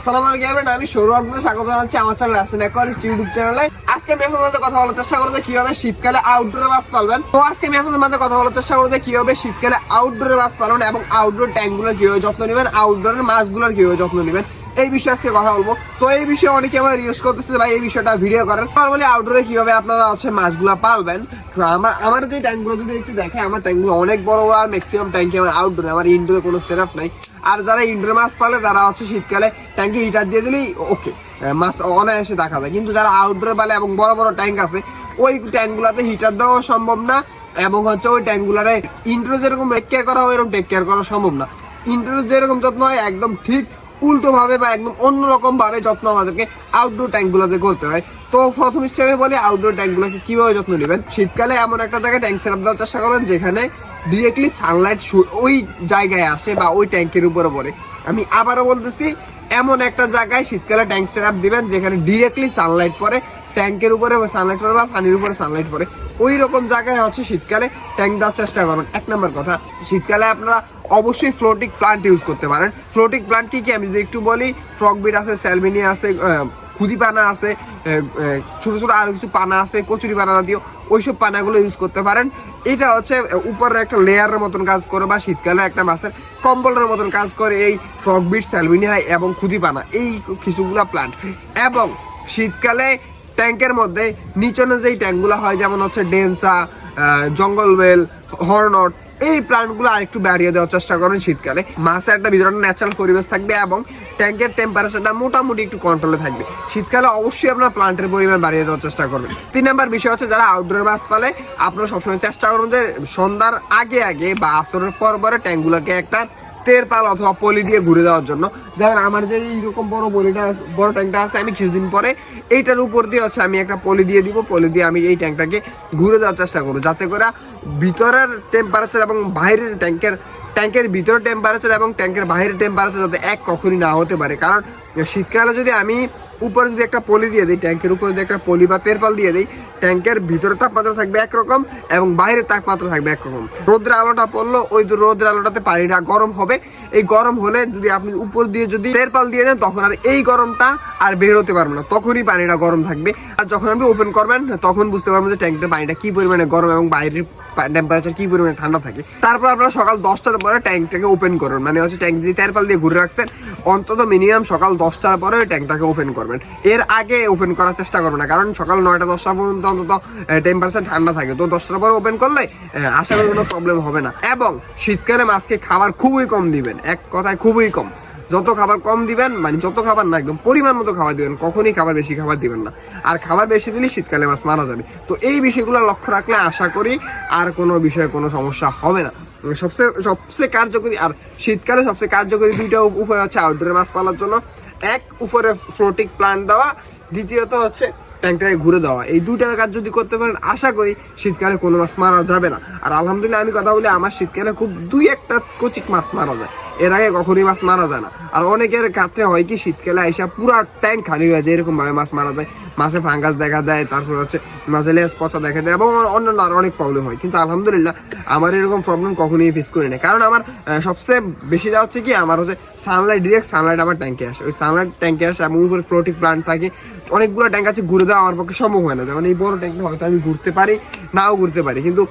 আসসালামু আলাইকুম আমি স্বাগত আমার চ্যানেল ইউটিউব চ্যানেলে। আজকে কথা বলার চেষ্টা কীভাবে শীতকালে আউটডোরে পালবেন। তো আজকে কথা বলার চেষ্টা এবং আউটডোর ট্যাঙ্কগুলোর কীভাবে যত্ন নেবেন আউটডোরের মাছগুলোর কীভাবে যত্ন নেবেন। এই বিষয়ে আজকে কথা বলব। তো এই বিষয়ে অনেকে আমার ইউজ করতেছে, ভাই, এই বিষয়টা ভিডিও করেন। নর্মালি আউটডোরে কীভাবে আপনারা হচ্ছে মাছগুলো পালবেন আমার আমার যে ট্যাঙ্কগুলো যদি একটু দেখে, আমার ট্যাঙ্কগুলো অনেক বড় বড় আর ম্যাক্সিমাম ট্যাঙ্কি আমার আউটডোরে আমার ইনডোরে কোনো সেরাফ নাই। আর যারা ইনডোর মাছ পালে, তারা হচ্ছে শীতকালে ট্যাঙ্কি হিটার দিয়ে দিলেই ওকে মাছ অনায়াসে দেখা যায়। কিন্তু যারা আউটডোরে পালে এবং বড় বড় ট্যাঙ্ক আছে, ওই ট্যাঙ্কগুলোতে হিটার দেওয়া সম্ভব না এবং হচ্ছে ওই ট্যাঙ্কগুলারে ইন্ডোরে যেরকম টেক কেয়ার করা হয় এরকম টেক কেয়ার করা সম্ভব না। ইন্ডোরে যেরকম যত্ন হয়, একদম ঠিক উল্টো ভাবে বা একদম অন্যরকম ভাবে যত্ন আমাদেরকে আউটডোর ট্যাঙ্কগুলোতে করতে হয়। তো প্রথম স্টেপে বলি আউটডোর ট্যাঙ্কগুলোকে কীভাবে যত্ন নেবেন? শীতকালে এমন একটা জায়গায় ট্যাঙ্ক সেট আপ দেওয়ার চেষ্টা করবেন যেখানে ডিরেক্টলি সানলাইট ওই জায়গায় আসে বা ওই ট্যাঙ্কের উপরে পড়ে। আমি আবারও বলতেছি, এমন একটা জায়গায় শীতকালে ট্যাঙ্ক সেট আপ দিবেন, যেখানে ডিরেক্টলি সানলাইট পড়ে ট্যাঙ্কের উপরে সানলাইট পড়ে বা পানির উপরে সানলাইট পড়ে। ওই রকম জায়গায় হচ্ছে শীতকালে ট্যাঙ্ক দেওয়ার চেষ্টা করবেন। এক নম্বর কথা, শীতকালে আপনারা অবশ্যই ফ্লোটিক প্লান্ট ইউজ করতে পারেন। ফ্লোটিক প্লান্ট কী কী? আমি যদি একটু বলি ফ্রকবিট আছে স্যালমিনি আছে খুদি পানা আছে ছোটো ছোটো ছোট কিছু পানা আছে, কচুরি পানা জাতীয় ওইসব পানাগুলো ইউজ করতে পারেন। এটা হচ্ছে উপরের একটা লেয়ারের মতন কাজ করে বা শীতকালে একটা মাছের কম্বলের মতন কাজ করে এই ফ্রকবিট স্যালমিনিয়া এবং খুদি পানা এই কিছুগুলা প্লান্ট এবং শীতকালে ট্যাঙ্কের মধ্যে নিচনে যেই ট্যাঙ্কগুলো হয়, যেমন হচ্ছে ডেন্সা জঙ্গল বেল হর্নট এই প্লান্টগুলো আরেকটু বাড়িয়ে দেওয়ার চেষ্টা করুন শীতকালে। মাছের একটা ভিতরে ন্যাচারাল পরিবেশ থাকবে এবং ট্যাঙ্কের টেম্পারেচারটা মোটামুটি একটু কন্ট্রোলে থাকবে। শীতকালে অবশ্যই আপনার প্লান্টের পরিমাণ বাড়িয়ে দেওয়ার চেষ্টা করবেন। তিন নাম্বার বিষয় হচ্ছে যারা আউটডোর মাছ পালে, আপনারা সবসময় চেষ্টা করুন যে সন্ধ্যার আগে আগে বা আসরের পর পরে ট্যাঙ্কগুলোকে একটা তেরপাল অথবা পলি দিয়ে ঘুরে দেওয়ার জন্য। যেমন আমার যে এইরকম বড় পলিটা বড় ট্যাঙ্কটা আছে, আমি কিছুদিন পরে এইটার উপর দিয়ে হচ্ছে আমি একটা পলি দিয়ে দিব। পলি দিয়ে আমি এই ট্যাঙ্কটাকে ঘুরে দেওয়ার চেষ্টা করব। যাতে করে ভিতরের টেম্পারেচার এবং বাইরের ট্যাঙ্কের ট্যাঙ্কের ভিতরের টেম্পারেচার এবং ট্যাঙ্কের বাইরের টেম্পারেচার যাতে এক কখনই না হতে পারে। কারণ শীতকালে যদি আমি উপরে যদি একটা পলি দিয়ে দিই, ট্যাঙ্কের উপরে যদি একটা পলি বা তেরপাল দিয়ে দিই, ট্যাঙ্কের ভিতরে তাপমাত্রা থাকবে একরকম এবং বাইরের তাপমাত্রা থাকবে একরকম। রোদ্রের আলোটা পড়ল, ওই রোদ্রের আলোটাতে পানিটা গরম হবে। এই গরম হলে যদি আপনি উপর দিয়ে যদি তেরপাল দিয়ে দেন, তখন আর এই গরমটা আর বের হতে পারবে না। তখনই পানিটা গরম থাকবে। আর যখন আপনি ওপেন করবেন, তখন বুঝতে পারবেন যে ট্যাঙ্কের পানিটা কি পরিমাণে গরম এবং বাইরের টেম্পারেচার কি পরিমাণে ঠান্ডা থাকে। তারপর আপনারা সকাল দশটার পরে ট্যাঙ্কটাকে ওপেন করবেন মানে হচ্ছে ট্যাঙ্ক দিয়ে তেরপাল দিয়ে ঘুরে রাখছেন। অন্তত মিনিমাম সকাল দশটার পরে ট্যাঙ্কটাকে ওপেন করবেন। এর আগে ওপেন করার চেষ্টা করবেন না, কারণ সকাল নয়টা, দশটা পর্যন্ত অন্তত টেম্পারেচার ঠান্ডা থাকে। তো দশটার পরে ওপেন করলে আশা করি কোনো প্রবলেম হবে না। এবং শীতকালে মাছকে খাবার খুবই কম দিবেন, এক কথায় খুবই কম। যত খাবার কম দিবেন মানে যত খাবার না, একদম পরিমাণ মতো খাবার দিবেন, কখনই খাবার বেশি খাবার দিবেন না। আর খাবার বেশি দিলে শীতকালে মাছ মারা যাবে। তো এই বিষয়গুলো লক্ষ্য রাখলে আশা করি আর কোনো বিষয়ে কোনো সমস্যা হবে না। সবচেয়ে সবচেয়ে কার্যকরী আর শীতকালে সবচেয়ে কার্যকরী দুইটা উপায় হচ্ছে আউটডোরে মাছ পালার জন্য। এক, উপরে ফ্লোটিক প্লান্ট দেওয়া। দ্বিতীয়ত হচ্ছে ট্যাঙ্কটাকে ঘুরে দেওয়া। এই দুইটা কাজ যদি করতে পারেন, আশা করি শীতকালে কোনো মাছ মারা যাবে না। আর আলহামদুলিল্লাহ আমি কথা বলি, আমার শীতকালে খুব দুই একটা কচিক মাছ মারা যায়। এর আগে কখনই মাছ মারা যায় না। আর অনেকের ক্ষেত্রে হয় কি, শীতকালে আইসা পুরা ট্যাঙ্ক খালি হয়ে যায়, এরকমভাবে মাছ মারা যায়। মাছে ফাঙ্গাস দেখা দেয়, তারপর হচ্ছে মাছে লেস পচা দেখা দেয়, এবং অন্যান্য আরও অনেক প্রবলেম হয়। কিন্তু আলহামদুলিল্লাহ, আমার এরকম প্রবলেম কখনোই ফেস করি না কারণ আমার সবচেয়ে বেশি যা হচ্ছে কি, আমার হচ্ছে সানলাইট ডিরেক্ট সানলাইট আমার ট্যাঙ্কে আসে। ওই সানলাইট ট্যাঙ্কে আসে এবং উপরে ফ্লোটিক প্লান্ট থাকে। অনেকগুলো ট্যাঙ্ক আছে, ঘুরে দেওয়া আমার পক্ষে সম্ভব হয় না। যেমন এই বড় ট্যাঙ্কটা হয়তো আমি ঘুরতে পারি, নাও ঘুরতে পারি। কিন্তু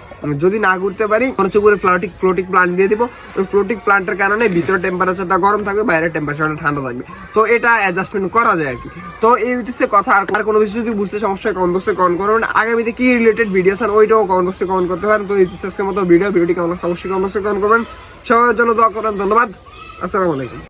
যদি না ঘুরতে পারি হচ্ছে উপরে ফ্লোটিক ফ্লোটিক প্লান্ট দিয়ে দিব। ওই ফ্লোটিক প্লান্টের কারণে ভিতরে টেম্পারেচারটা গরম থাকবে, বাইরের টেম্পারেচারটা ঠান্ডা থাকবে। তো এটা অ্যাডজাস্টমেন্ট করা যায় আর কি। তো এই হচ্ছে কথা, আর কোনো কিছু যদি বুঝতে সমস্যা কমেন্ট বক্সে কমেন্ট করবেন আগামীতে কি রিলেটেড ভিডিও চান ওইটাও কমেন্ট বক্সে কমেন্ট করতে পারেন। তো এই মতো ভিডিও ভিডিওটি কেমন অবশ্যই কমেন্ট বক্সে কমেন্ট করবেন। সবার জন্য দোয়া করেন ধন্যবাদ। আসসালামু আলাইকুম।